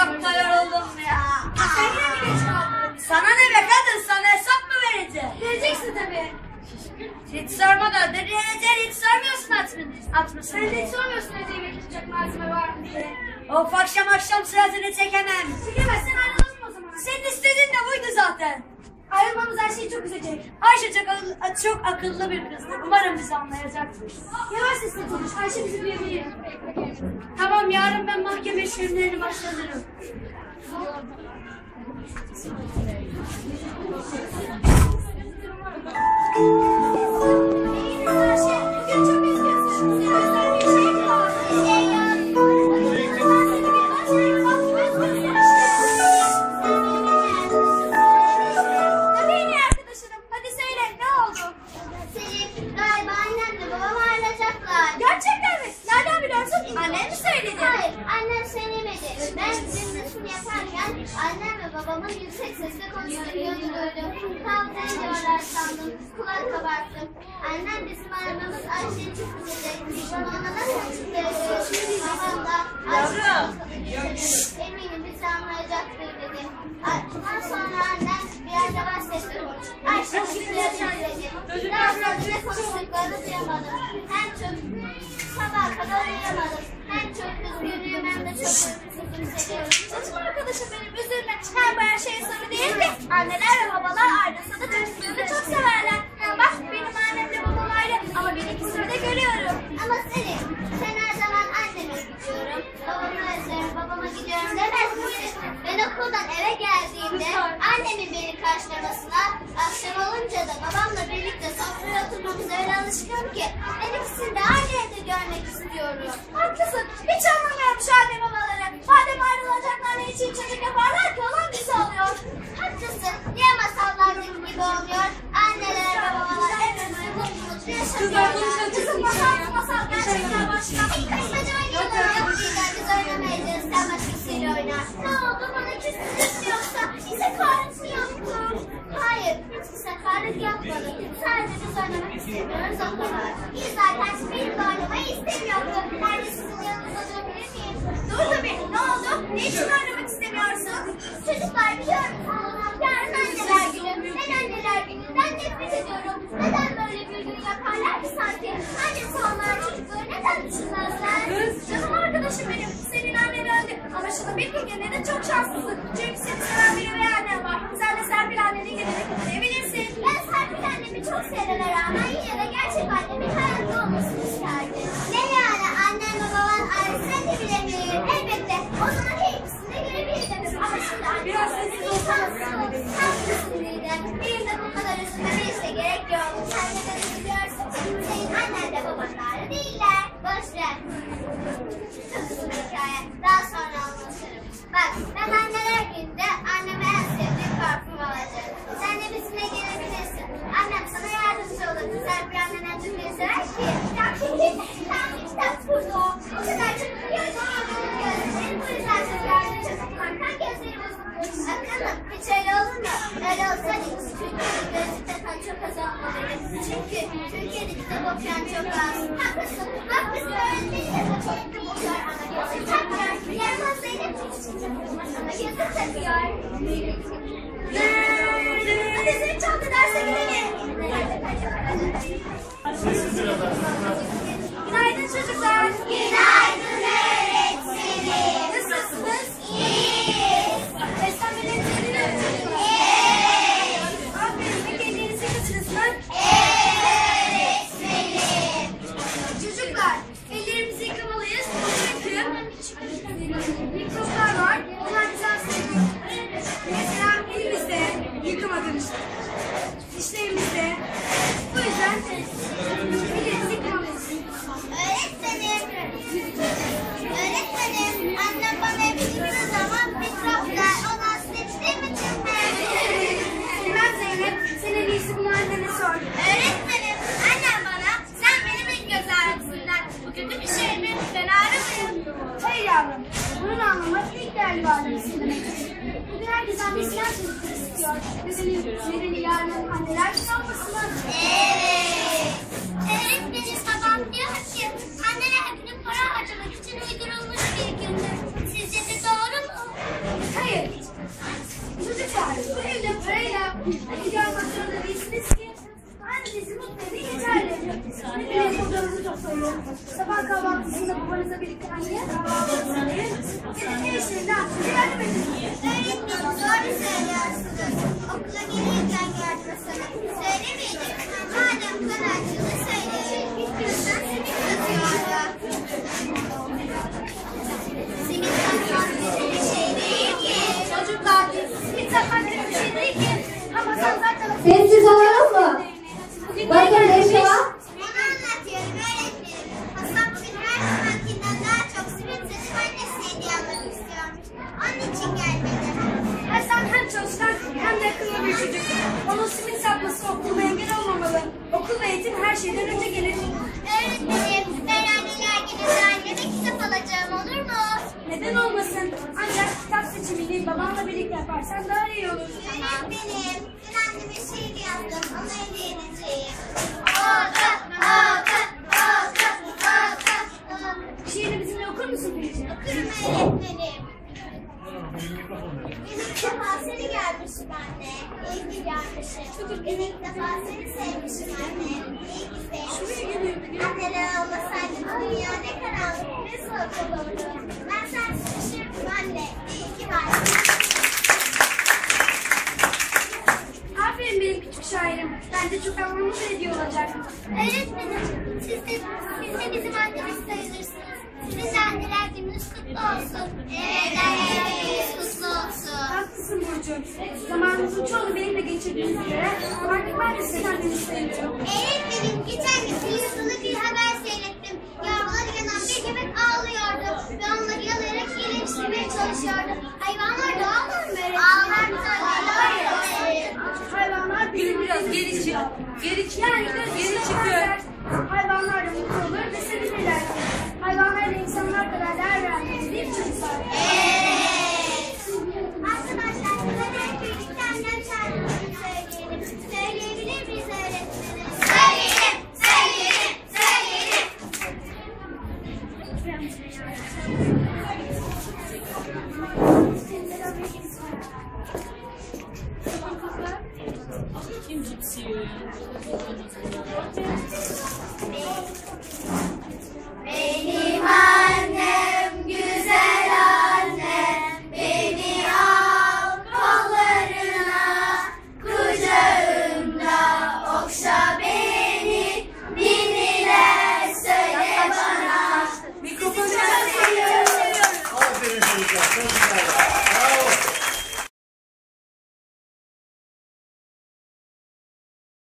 da yoruldum ya. Sen yine mi geç kaldın? Sana ne be kadın sana hesap mı vereceğim? Vereceksin tabii. Hiç sorma da derece hiç sormuyorsun atma, atmasın. Sen de hiç sormuyorsun Ece'ye gerekecek malzeme var mı diye. Of akşam akşam sırasını çekemem. Çekemezsen ayrılalım o zaman. Senin istediğin de buydu zaten. Ayrılmamız her şeyi çok üzecek. Ayşe çok, akıllı- çok akıllı bir kızdı. Umarım bizi anlayacaktır. Yavaş sesle konuş. Ayşe bizi duyabilir. Tamam yarın ben mahkeme işlemlerini başlatırım. Ayşe, söylemedi. Ben resim yaparken annem ve babamın yüksek sesle konuştuğunu duydum. Kavga ediyorlar sandım. Kulak kabarttım. Bizim aramamız Ayşe'yi çok. Bana ona nasıl açıklayabilir? Babam da Ayşe'yi çok. Eminim bizi anlayacaktır dedim. Ay, Daha sonra annem biraz yavaş sesle konuştu. Ayşe bizi yaşar dedi. Daha sonra ne konuştuklarını duyamadım. Hem çok sabah kadar uyuyamadım. Hem çok üzgünüm hem de çok hissediyorum. Canım arkadaşım benim üzülme. Her bu her şeyin sonu değil mi? Anneler ve babalar ayrılsa da çocuklarını çok severler. Ya bak benim annemle babam ayrı ama ben ikisini de görüyorum. Ama senin, sen her zaman anneme gidiyorum. Babamı özlerim, babama gidiyorum demez misin? Ben okuldan eve geldiğimde annemin beni karşılamasına, akşam olunca da babamla birlikte sofraya oturmamıza öyle alışkınım ki ben ikisini de aynı evde görmek istiyorum. Haklısın. Hiç anlamıyorum şu anne babaları. Madem ayrılacaklar ne için çocuk yaparlar ki olan bizi oluyor. Haklısın. Niye masallardaki gibi olmuyor? Anneler ve babalar ömrümüzü mutlu mutlu yaşamıyorlar. Kızım masal masal gerçekten başka. Hadi oynayalım. Yok Bilal biz oynamayacağız. Sen oynar. Ne oldu? Bana küstünüz yoksa? Bize karnısı yoktu. Hayır. Hiç sakarlık yapmadım. Sadece biz oynamak istemiyoruz o kadar. İyi zaten benimle oynamayı istemiyordu. Ben de sizin yanınızda durabilir miyim? Dur tabii. Ne oldu? Ne için oynamak istemiyorsun? Çocuklar biliyor musunuz? Yarın anneler günü. Ben anneler gününden nefret ediyorum. Neden böyle bir gün yaparlar ki sanki? Annesi olmayan çocukları neden düşünmezler? Annen ki gene de çok şanslısın. Çünkü seni seven biri ve annen var. Sen de Serpil anneni gelene kutlayabilirsin. Ben Serpil annemi çok sevene rağmen yine de gerçek annemin hayatta olmasını isterdim. Ne yani annem ve baban sen de bilemiyorum. Elbette o zaman her ikisini de görebilirdim. Ama şimdi Biraz sessiz olsana. Haklısın Didem. Benim de bu kadar üzülmeme işte gerek yok. Sen neden üzülüyorsun? Senin annen de baban da ayrı değiller. Boş ver. Çok uzun hikaye. Daha sonra. Ben anneler günde anneme en sevdiğim parfüm alacağım. Sen de bizimle gelebilirsin. Annem sana yardımcı olur. Sen bir çok iyi sever ki. Ya tam bir kitap kurdu o. O kadar çok biliyor ki. Gözlerim bu yüzden çok yardımcı. Korkan gözleri bozuldu. Akıllım hiç öyle olur mu? Öyle olsaydı Türkiye'de gözlük takan çok az olmalıydı. Çünkü Türkiye'de kitap okuyan çok az. Haklısın. Bak bizim öğretmenimiz de çok kitap okuyor ama gözlük takmıyor. Yaramaz Zeynep kötü bir şey mi? Ben ağrımıyorum. Hayır yavrum, bunun anlamı ilk değerli varlığımızın demektir. Bugün herkes annesinden çocuklar istiyor. Nedeni, nedeni yarının anneler sanmasını. Evet. Öğretmenim babam diyor ki anneler günü para Öğretmenim doğru söylüyorsunuz. Okula gelirken yardım sana. Söylemeyecek. İçin gelmedi. Hasan hem çalışkan hem de akıllı bir çocuk. Onun simit satması okulda engel olmamalı. Okul ve eğitim her şeyden önce gelir. Öğretmenim ben anneler gününde anneme kitap alacağım olur mu? Neden olmasın? Ancak kitap seçimini babanla birlikte yaparsan daha iyi olur. Öğretmenim dün anneme şiir yazdım. Ona hediye edeceğim. Oldu, oldu, oldu, oldu. Şiirini bizimle okur musun Filiz? Okurum öğretmenim. İlk defa seni görmüşüm anne. İyi ki görmüşüm. Bir ilk defa seni sevmişim anne. İyi ki sevmişim. Anneler olmasaydı bu dünya ne karanlık ne soğuk olurdu. Ben sensiz üşürdüm anne. İyi ki varsın. Aferin benim küçük şairim. Bence çok anlamlı bir hediye olacak. Öğretmenim, siz de, siz de bizim annemiz sayılırsınız. Sizin de anneler gününüz kutlu olsun. Evet, anneler gününüz kutlu olsun. Haklısın Burcu. Zamanımızın çoğunu benimle geçirdiğiniz üzere artık ben de sizin anneniz sayılıyorum. Öğretmenim, geçen gün televizyonda bir haber seyrettim. Yavruları yanan bir köpek ağlıyordu ve onları yalayarak iyileştirmeye çalışıyordu. Hayvanlar ağlar mı öğretmenim? Tabii. Hayvanlar Gülüm biraz geri çık. Geri çık. Geri çıkıyor. Hayvanlar da mutlu Benim